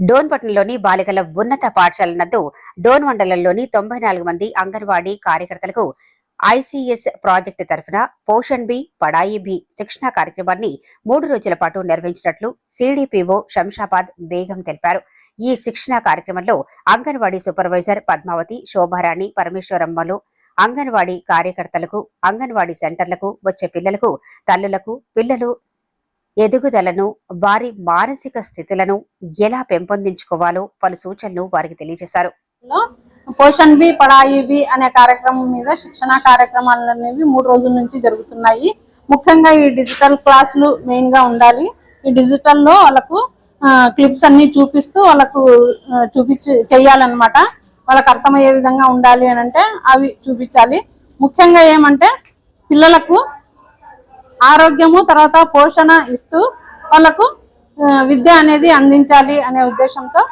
డోన్పట్నంలోని బాలికల ఉన్నత పాఠశాల నందు డోన్ మండలంలోని తొంభై నాలుగు మంది అంగన్వాడీ కార్యకర్తలకు ఐసీఎస్ ప్రాజెక్టు తరఫున పోషణ్ బి పడాయి బి శిక్షణా కార్యక్రమాన్ని మూడు రోజుల పాటు నిర్వహించినట్లు సిడిపిఓ శంషాబాద్ బేగం తెలిపారు. ఈ శిక్షణా కార్యక్రమంలో అంగన్వాడీ సూపర్వైజర్ పద్మావతి శోభారాణి పరమేశ్వరమ్మలు అంగన్వాడీ కార్యకర్తలకు అంగన్వాడీ సెంటర్లకు వచ్చే పిల్లలకు తల్లులకు పిల్లలు ఎదుగుదలను వారి మానసిక స్థితులను ఎలా పెంపొందించుకోవాలో పలు సూచనలు వారికి తెలియజేశారు. పోషన్ బి పడాయి బి అనే కార్యక్రమం మీద శిక్షణ కార్యక్రమాలు అనేవి మూడు రోజుల నుంచి జరుగుతున్నాయి. ముఖ్యంగా ఈ డిజిటల్ క్లాసులు మెయిన్గా ఉండాలి. ఈ డిజిటల్లో వాళ్ళకు క్లిప్స్ అన్ని చూపిస్తూ వాళ్ళకు చూపించి చెయ్యాలన్నమాట. వాళ్ళకు అర్థమయ్యే విధంగా ఉండాలి అని అంటే అవి చూపించాలి. ముఖ్యంగా ఏమంటే పిల్లలకు ఆరోగ్యము తర్వాత పోషణ ఇస్తూ వాళ్ళకు విద్య అనేది అందించాలి అనే ఉద్దేశంతో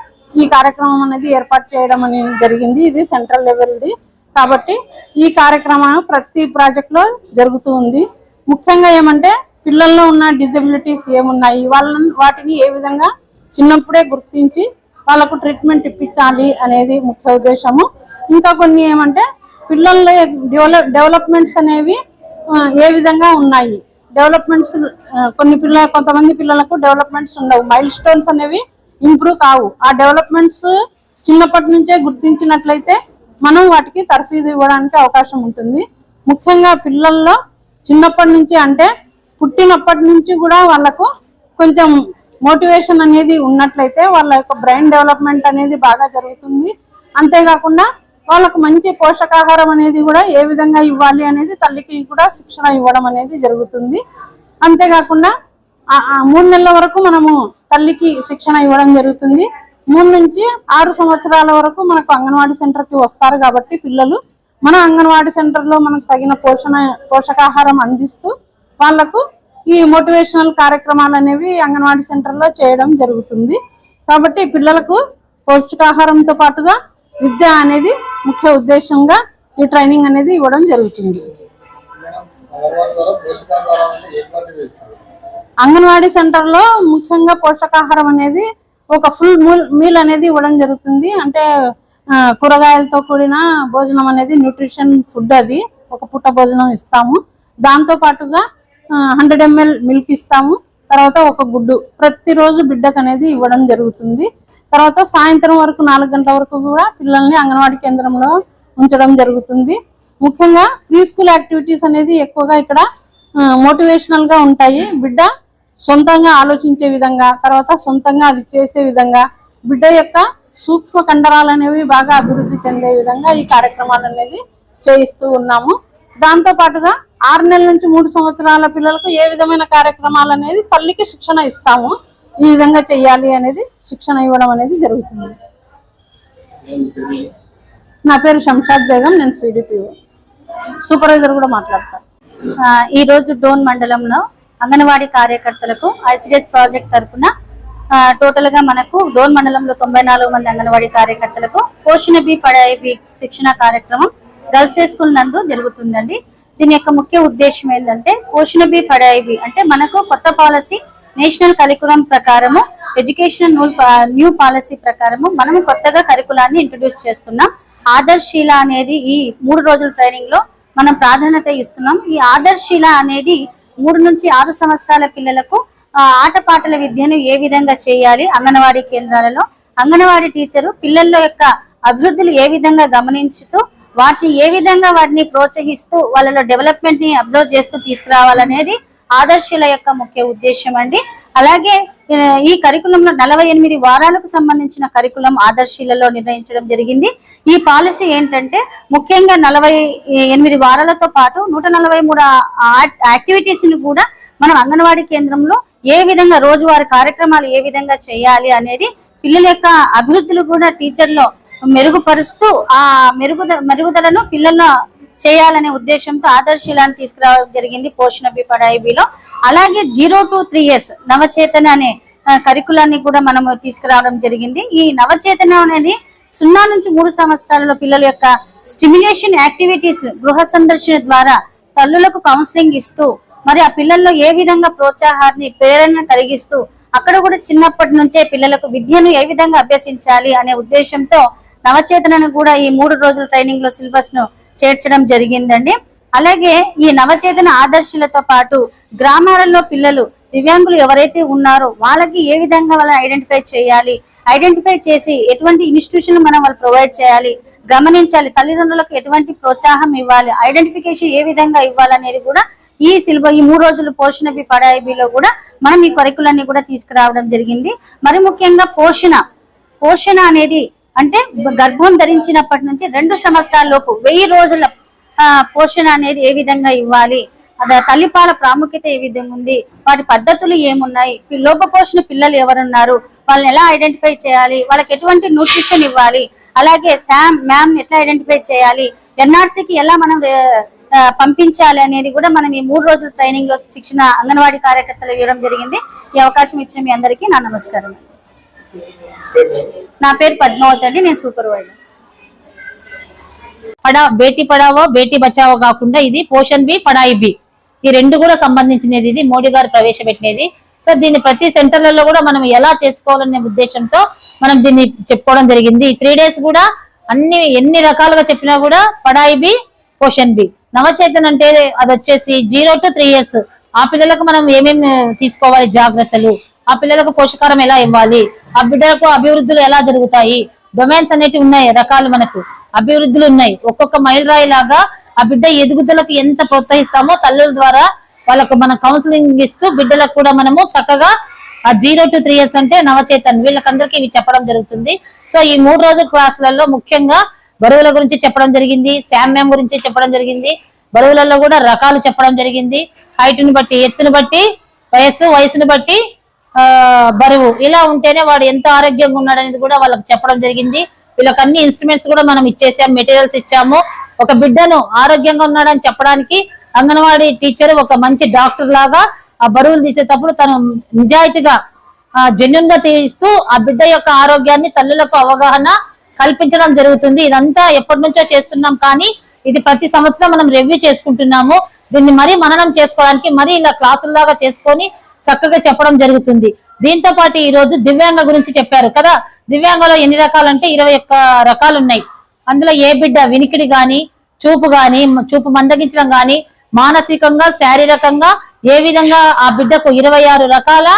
ఈ కార్యక్రమం అనేది ఏర్పాటు చేయడం అనేది జరిగింది. ఇది సెంట్రల్ లెవెల్ది. కాబట్టి ఈ కార్యక్రమం ప్రతి ప్రాజెక్ట్లో జరుగుతూ ఉంది. ముఖ్యంగా ఏమంటే పిల్లల్లో ఉన్న డిజబిలిటీస్ ఏమున్నాయి? వాళ్ళని వాటిని ఏ విధంగా చిన్నప్పుడే గుర్తించి వాళ్ళకు ట్రీట్మెంట్ ఇప్పించాలి అనేది ముఖ్య ఉద్దేశము. ఇంకా కొన్ని ఏమంటే పిల్లల్లో డెవలప్ డెవలప్మెంట్స్ అనేవి ఏ విధంగా ఉన్నాయి? డెవలప్మెంట్స్ కొన్ని పిల్లల కొంతమంది పిల్లలకు డెవలప్మెంట్స్ ఉండవు. మైల్ స్టోన్స్ అనేవి ఇంప్రూవ్ కావు. ఆ డెవలప్మెంట్స్ చిన్నప్పటి నుంచే గుర్తించినట్లయితే మనం వాటికి తర్ఫీదు ఇవ్వడానికి అవకాశం ఉంటుంది. ముఖ్యంగా పిల్లల్లో చిన్నప్పటి నుంచి అంటే పుట్టినప్పటి నుంచి కూడా వాళ్ళకు కొంచెం మోటివేషన్ అనేది ఉన్నట్లయితే వాళ్ళ యొక్క బ్రెయిన్ డెవలప్మెంట్ అనేది బాగా జరుగుతుంది. అంతేకాకుండా వాళ్ళకు మంచి పోషకాహారం అనేది కూడా ఏ విధంగా ఇవ్వాలి అనేది తల్లికి కూడా శిక్షణ ఇవ్వడం అనేది జరుగుతుంది. అంతేకాకుండా మూడు నెలల వరకు మనము తల్లికి శిక్షణ ఇవ్వడం జరుగుతుంది. మూడు నుంచి ఆరు సంవత్సరాల వరకు మనకు అంగన్వాడీ సెంటర్కి వస్తారు కాబట్టి పిల్లలు మన అంగన్వాడీ సెంటర్లో మనకు తగిన పోషణ పోషకాహారం అందిస్తూ వాళ్ళకు ఈ మోటివేషనల్ కార్యక్రమాలు అనేవి అంగన్వాడీ సెంటర్లో చేయడం జరుగుతుంది. కాబట్టి పిల్లలకు పౌష్టికాహారంతో పాటుగా విద్య అనేది ముఖ్య ఉద్దేశంగా ఈ ట్రైనింగ్ అనేది ఇవ్వడం జరుగుతుంది. అంగన్వాడీ సెంటర్లో ముఖ్యంగా పోషకాహారం అనేది ఒక ఫుల్ మీల్ అనేది ఇవ్వడం జరుగుతుంది. అంటే కూరగాయలతో కూడిన భోజనం అనేది న్యూట్రిషన్ ఫుడ్ అది. ఒక పూట భోజనం ఇస్తాము. దాంతో పాటుగా హండ్రెడ్ ఎంఎల్ మిల్క్ ఇస్తాము. తర్వాత ఒక గుడ్డు. ప్రతిరోజు బిడ్డకు అనేది ఇవ్వడం జరుగుతుంది. తర్వాత సాయంత్రం వరకు నాలుగు గంటల వరకు కూడా పిల్లల్ని అంగన్వాడీ కేంద్రంలో ఉంచడం జరుగుతుంది. ముఖ్యంగా ప్రీ స్కూల్ యాక్టివిటీస్ అనేది ఎక్కువగా ఇక్కడ మోటివేషనల్గా ఉంటాయి. బిడ్డ సొంతంగా ఆలోచించే విధంగా తర్వాత సొంతంగా అది చేసే విధంగా బిడ్డ యొక్క సూక్ష్మ కండరాలు అనేవి బాగా అభివృద్ధి చెందే విధంగా ఈ కార్యక్రమాలు అనేది చేయిస్తూ ఉన్నాము. దాంతో పాటుగా ఆరు నెలల నుంచి మూడు సంవత్సరాల పిల్లలకు ఏ విధమైన కార్యక్రమాలు అనేది తల్లికి శిక్షణ ఇస్తాము. ఈ విధంగా చెయ్యాలి అనేది శిక్షణ ఇవ్వడం అనేది జరుగుతుంది. నా పేరు శంషాద్ బేగం నేను సిడిపిఓ సూపర్వైజర్ కూడా మాట్లాడతాను ఈరోజు ఈ రోజు డోన్ మండలంలో అంగన్వాడీ కార్యకర్తలకు ఐసిడిఎస్ ప్రాజెక్ట్ తరఫున టోటల్గా మనకు డోన్ మండలంలో తొంభై నాలుగు మంది అంగన్వాడీ కార్యకర్తలకు పోషణ బి పడాయి బి శిక్షణ కార్యక్రమం గర్ల్స్ స్కూల్ నందు జరుగుతుందండి. దీని యొక్క ముఖ్య ఉద్దేశం ఏంటంటే పోషణ బి పడాయి బి అంటే మనకు కొత్త పాలసీ నేషనల్ కరికులం ప్రకారము ఎడ్యుకేషన్ న్యూ పాలసీ ప్రకారము మనము కొత్తగా కరికులాన్ని ఇంట్రడ్యూస్ చేస్తున్నాం. ఆదర్శీల అనేది ఈ మూడు రోజుల ట్రైనింగ్లో మనం ప్రాధాన్యత ఇస్తున్నాం. ఈ ఆదర్శీల అనేది మూడు నుంచి ఆరు సంవత్సరాల పిల్లలకు ఆటపాటల విద్యను ఏ విధంగా చేయాలి అంగన్వాడీ కేంద్రాలలో అంగన్వాడీ టీచరు పిల్లల యొక్క అభివృద్ధులు ఏ విధంగా గమనించుతూ వాటిని ఏ విధంగా వాటిని ప్రోత్సహిస్తూ వాళ్ళలో డెవలప్మెంట్ని అబ్జర్వ్ చేస్తూ తీసుకురావాలనేది ఆదర్శుల యొక్క ముఖ్య ఉద్దేశం అండి. అలాగే ఈ కరికులంలో నలభై ఎనిమిది వారాలకు సంబంధించిన కరికులం ఆదర్శీలలో నిర్ణయించడం జరిగింది. ఈ పాలసీ ఏంటంటే ముఖ్యంగా నలభై ఎనిమిది వారాలతో పాటు నూట నలభై మూడు యాక్టివిటీస్ని కూడా మనం అంగన్వాడీ కేంద్రంలో ఏ విధంగా రోజువారి కార్యక్రమాలు ఏ విధంగా చేయాలి అనేది పిల్లల యొక్క అభివృద్ధులు కూడా టీచర్లో మెరుగుపరుస్తూ ఆ మెరుగుద మెరుగుదలను పిల్లల్లో చేయాలనే ఉద్దేశంతో ఆదర్శీలాన్ని తీసుకురావడం జరిగింది పోషణ బిపడాయిబిలో అలాగే zero to three years Navachetana అనే కరికులాన్ని కూడా మనము తీసుకురావడం జరిగింది. ఈ నవచేతన అనేది సున్నా నుంచి మూడు సంవత్సరాలలో పిల్లల యొక్క స్టిమ్యులేషన్ యాక్టివిటీస్ గృహ సందర్శన ద్వారా తల్లులకు కౌన్సిలింగ్ ఇస్తూ మరి ఆ పిల్లల్లో ఏ విధంగా ప్రోత్సాహాన్ని ప్రేరణ కలిగిస్తూ అక్కడ కూడా చిన్నప్పటి నుంచే పిల్లలకు విద్యను ఏ విధంగా అభ్యసించాలి అనే ఉద్దేశంతో నవచేతనను కూడా ఈ మూడు రోజుల ట్రైనింగ్లో సిలబస్ను చేర్చడం జరిగిందండి. అలాగే ఈ నవచేతన ఆదర్శులతో పాటు గ్రామాలలో పిల్లలు దివ్యాంగులు ఎవరైతే ఉన్నారో వాళ్ళకి ఏ విధంగా వాళ్ళని ఐడెంటిఫై చేయాలి ఐడెంటిఫై చేసి ఎటువంటి ఇన్స్టిట్యూషన్ మనం వాళ్ళు ప్రొవైడ్ చేయాలి గమనించాలి తల్లిదండ్రులకు ఎటువంటి ప్రోత్సాహం ఇవ్వాలి ఐడెంటిఫికేషన్ ఏ విధంగా ఇవ్వాలనేది కూడా ఈ సిలబ ఈ మూడు రోజులు పోషణ బి పడాయిబిలో కూడా మనం ఈ కొరకులన్నీ కూడా తీసుకురావడం జరిగింది. మరి ముఖ్యంగా పోషణ. పోషణ అనేది అంటే గర్భం ధరించినప్పటి నుంచి రెండు సంవత్సరాల లోపు వెయ్యి రోజుల పోషణ అనేది ఏ విధంగా ఇవ్వాలి తల్లిపాల ప్రాముఖ్యత ఏ విధంగా ఉంది? వాటి పద్ధతులు ఏమున్నాయి? లోపపోషణ పిల్లలు ఎవరున్నారు? వాళ్ళని ఎలా ఐడెంటిఫై చేయాలి? వాళ్ళకి ఎటువంటి న్యూట్రిషన్ ఇవ్వాలి? అలాగే శామ్ మ్యామ్ ఎట్లా ఐడెంటిఫై చేయాలి? ఎన్ఆర్సీకి ఎలా మనం పంపించాలి అనేది కూడా మనం ఈ మూడు రోజుల ట్రైనింగ్లో శిక్షణ అంగన్వాడీ కార్యకర్తలు ఇవ్వడం జరిగింది. ఈ అవకాశం ఇచ్చిన మీ అందరికీ నా నమస్కారం. నా పేరు పద్మావతి అండి. నేను సూపర్వైజర్. పడా బేటీ పడావో బేటీ బచావో కాకుండా ఇది పోషన్ బి పడాయి బి. ఈ రెండు కూడా సంబంధించినది ఇది. మోడీ గారు ప్రవేశపెట్టినది. సో దీన్ని ప్రతి సెంటర్లలో కూడా మనం ఎలా చేసుకోవాలనే ఉద్దేశంతో మనం దీన్ని చెప్పుకోవడం జరిగింది. త్రీ డేస్ కూడా అన్ని ఎన్ని రకాలుగా చెప్పినా కూడా పడాయి బి పోషన్ బి. నవచేతన్ అంటే అది వచ్చేసి జీరో టు త్రీ ఇయర్స్ ఆ పిల్లలకు మనం ఏమేమి తీసుకోవాలి? జాగ్రత్తలు. ఆ పిల్లలకు పోషకారం ఎలా ఇవ్వాలి? ఆ బిడ్డలకు అభివృద్ధులు ఎలా జరుగుతాయి? డొమైన్స్ అనేటివి ఉన్నాయి రకాలు మనకు. అభివృద్ధులు ఉన్నాయి. ఒక్కొక్క మైలురాయి లాగా ఆ బిడ్డ ఎదుగుదలకు ఎంత ప్రోత్సహిస్తామో తల్లుల ద్వారా వాళ్ళకు మన కౌన్సిలింగ్ ఇస్తూ బిడ్డలకు కూడా మనము చక్కగా ఆ జీరో టు త్రీ ఇయర్స్ అంటే నవచేతన్. వీళ్ళకందరికీ ఇవి చెప్పడం జరుగుతుంది. సో ఈ మూడు రోజుల క్లాసులలో ముఖ్యంగా బరువుల గురించి చెప్పడం జరిగింది శామ్యం గురించి చెప్పడం జరిగింది బరువులలో కూడా రకాలు చెప్పడం జరిగింది హైట్ని బట్టి ఎత్తుని బట్టి వయస్సు వయసుని బట్టి బరువు. ఇలా ఉంటేనే వాడు ఎంత ఆరోగ్యంగా ఉన్నాడనేది కూడా వాళ్ళకి చెప్పడం జరిగింది. వీళ్ళకి అన్ని ఇన్స్ట్రుమెంట్స్ కూడా మనం ఇచ్చేసాం మెటీరియల్స్ ఇచ్చాము. ఒక బిడ్డను ఆరోగ్యంగా ఉన్నాడని చెప్పడానికి అంగన్వాడీ టీచర్ ఒక మంచి డాక్టర్ లాగా ఆ బరువులు తీసేటప్పుడు తను నిజాయితీగా ఆ జెన్యున్గా తీస్తూ ఆ బిడ్డ యొక్క ఆరోగ్యాన్ని తల్లులకు అవగాహన కల్పించడం జరుగుతుంది. ఇదంతా ఎప్పటి నుంచో చేస్తున్నాం కానీ ఇది ప్రతి సంవత్సరం మనం రివ్యూ చేసుకుంటున్నాము. దీన్ని మరీ మననం చేసుకోవడానికి మరీ ఇలా క్లాసుల్లాగా చేసుకొని చక్కగా చెప్పడం జరుగుతుంది. దీంతో పాటు ఈ రోజు దివ్యాంగ గురించి చెప్పారు కదా. దివ్యాంగలో ఎన్ని రకాలంటే ఇరవై ఒక్క రకాలు ఉన్నాయి అందులో ఏ బిడ్డ వినికిడి గాని చూపు గాని చూపు మందగించడం గాని మానసికంగా శారీరకంగా ఏ విధంగా ఆ బిడ్డకు ఇరవై ఆరు రకాల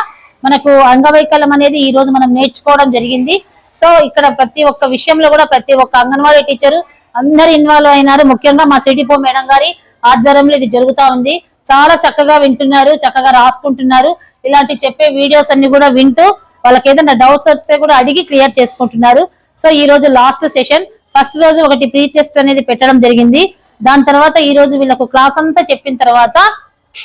మనకు అంగవైకల్యం అనేది ఈ రోజు మనం నేర్చుకోవడం జరిగింది. సో ఇక్కడ ప్రతి ఒక్క విషయంలో కూడా ప్రతి ఒక్క అంగన్వాడీ టీచరు అందరు ఇన్వాల్వ్ అయినారు. ముఖ్యంగా మా సిటీపో మేడం గారి ఆధ్వర్యంలో ఇది జరుగుతా ఉంది. చాలా చక్కగా వింటున్నారు చక్కగా రాసుకుంటున్నారు. ఇలాంటి చెప్పే వీడియోస్ అన్ని కూడా వింటూ వాళ్ళకి ఏదైనా డౌట్స్ వస్తే కూడా అడిగి క్లియర్ చేసుకుంటున్నారు. సో ఈ రోజు లాస్ట్ సెషన్ ఫస్ట్ రోజు ఒకటి ప్రీ టెస్ట్ అనేది పెట్టడం జరిగింది. దాని తర్వాత ఈ రోజు వీళ్ళకు క్లాస్ అంతా చెప్పిన తర్వాత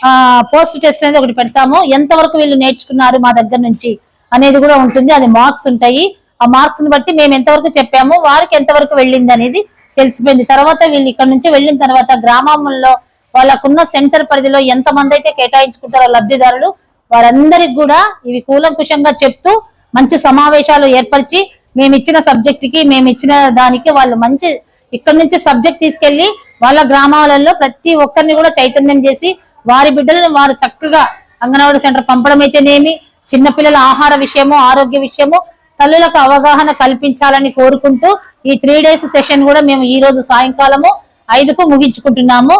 ఆ పోస్ట్ టెస్ట్ అనేది ఒకటి పెడతాము. ఎంతవరకు వీళ్ళు నేర్చుకున్నారు మా దగ్గర నుంచి అనేది కూడా ఉంటుంది. అది మార్క్స్ ఉంటాయి. ఆ మార్క్స్ని బట్టి మేము ఎంతవరకు చెప్పాము వారికి ఎంతవరకు వెళ్ళింది అనేది తెలిసిపోయింది. తర్వాత వీళ్ళు ఇక్కడ నుంచి వెళ్ళిన తర్వాత గ్రామంలో వాళ్ళకున్న సెంటర్ పరిధిలో ఎంత మంది అయితే కేటాయించుకుంటారో లబ్ధిదారులు వారందరికి కూడా ఇవి కూలంకుషంగా చెప్తూ మంచి సమావేశాలు ఏర్పరిచి మేము ఇచ్చిన సబ్జెక్ట్కి మేము ఇచ్చిన దానికి వాళ్ళు మంచి ఇక్కడ నుంచి సబ్జెక్ట్ తీసుకెళ్ళి వాళ్ళ గ్రామాలలో ప్రతి ఒక్కరిని కూడా చైతన్యం చేసి వారి బిడ్డలను వారు చక్కగా అంగన్వాడీ సెంటర్ పంపడం అయితేనేమి చిన్నపిల్లల ఆహార విషయము ఆరోగ్య విషయము తల్లులకు అవగాహన కల్పించాలని కోరుకుంటూ ఈ త్రీ డేస్ సెషన్ కూడా మేము ఈ రోజు సాయంకాలము ఐదుకు ముగించుకుంటున్నాము.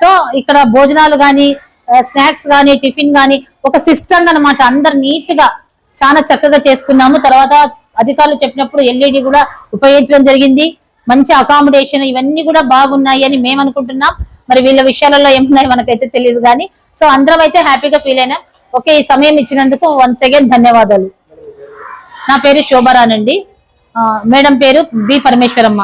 సో ఇక్కడ భోజనాలు కానీ స్నాక్స్ కానీ టిఫిన్ కానీ ఒక సిస్టమ్ అన్నమాట. అందరు నీట్గా చాలా చక్కగా చేసుకున్నాము. తర్వాత అధికారులు చెప్పినప్పుడు ఎల్ఈడి కూడా ఉపయోగించడం జరిగింది. మంచి అకామిడేషన్ ఇవన్నీ కూడా బాగున్నాయి అని మేము అనుకుంటున్నాం. మరి వీళ్ళ విషయాలలో ఏమున్నాయి మనకైతే తెలియదు కానీ సో అందరం అయితే హ్యాపీగా ఫీల్ అయినాం. ఓకే ఈ సమయం ఇచ్చినందుకు వన్స్ అగైన్ ధన్యవాదాలు. నా పేరు శోభరానండి ఆ, మేడం పేరు బి పరమేశ్వరమ్మ.